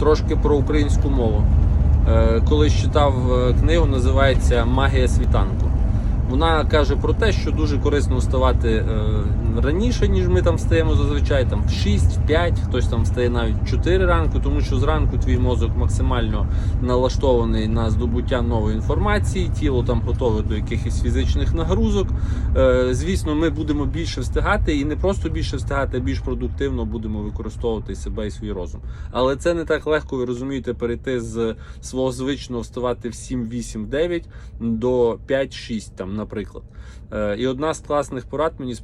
Трошки про українську мову. Е, Колись читав е, книгу, називається Магія світанку. Вона каже про те, що дуже корисно вставати е, раніше, ніж ми там встаємо зазвичай, там в 6-5, хтось там встає навіть в 4 ранку, тому що зранку твій мозок максимально налаштований на здобуття нової інформації, тіло там готове до якихось фізичних нагрузок. Е, звісно, ми будемо більше встигати і не просто більше встигати, а більш продуктивно будемо використовувати себе і свій розум. Але це не так легко, ви розумієте, перейти з свого звичного вставати в 7, 8, 9 до 5, 6, там, наприклад. Е, І одна з класних порад мені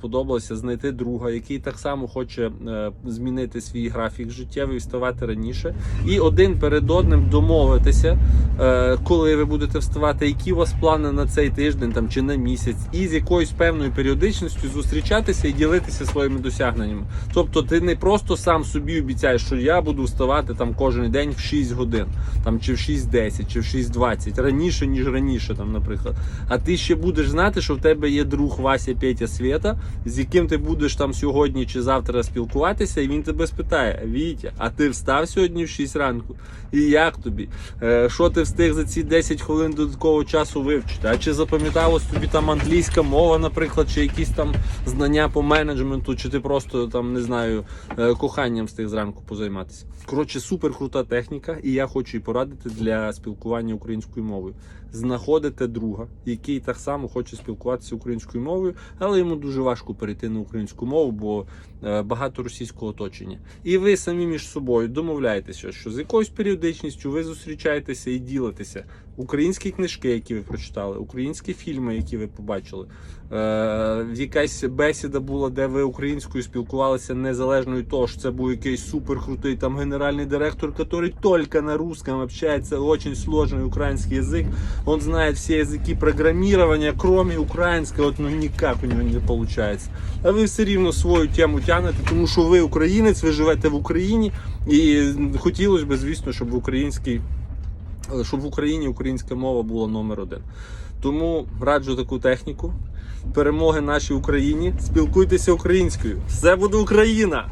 знайти друга, який так само хоче е, змінити свій графік життєвий, вставати раніше, і один перед одним домовитися, е, коли ви будете вставати, які у вас плани на цей тиждень там чи на місяць, і з якоюсь певною періодичністю зустрічатися і ділитися своїми досягненнями. Тобто, ти не просто сам собі обіцяєш, що я буду вставати там кожен день в 6 годин, там чи в 6.10, чи в 6.20, раніше ніж раніше, там, наприклад. А ти ще будеш знати, що в тебе є друг Вася Петя Свєта, з яким ти будеш там сьогодні чи завтра спілкуватися, і він тебе спитає: Вітя, а ти встав сьогодні в 6 ранку? І як тобі? Е, Що ти встиг за ці 10 хвилин додаткового часу вивчити? А чи запам'яталось тобі там англійська мова, наприклад, чи якісь там знання по менеджменту, чи ти просто там не знаю е, коханням встиг зранку позайматися? Коротше, супер крута техніка, і я хочу її порадити для спілкування українською мовою. Знаходите друга, який так само хоче спілкуватися українською мовою, але йому дуже важко перейти на українську мову, бо е, багато російського оточення. І ви самі між собою домовляєтеся, що з якоюсь періодичністю ви зустрічаєтеся і ділитеся українські книжки, які ви прочитали, українські фільми, які ви побачили. Е, якась бесіда була, де ви українською спілкувалися незалежно від того, що це був якийсь суперкрутий там генеральний директор, який тільки на русском общается, очень сложный украинский язык. Он знает все языки программирования, кроме украинского, вот, ну никак у него не получается. А ви все рівно свою тему тягнете, тому що ви українець, ви живете в Україні, і хотілося б, звісно, щоб в українській щоб в Україні українська мова була номер один. Тому раджу таку техніку. Перемоги нашій Україні. Спілкуйтеся українською. Все буде Україна!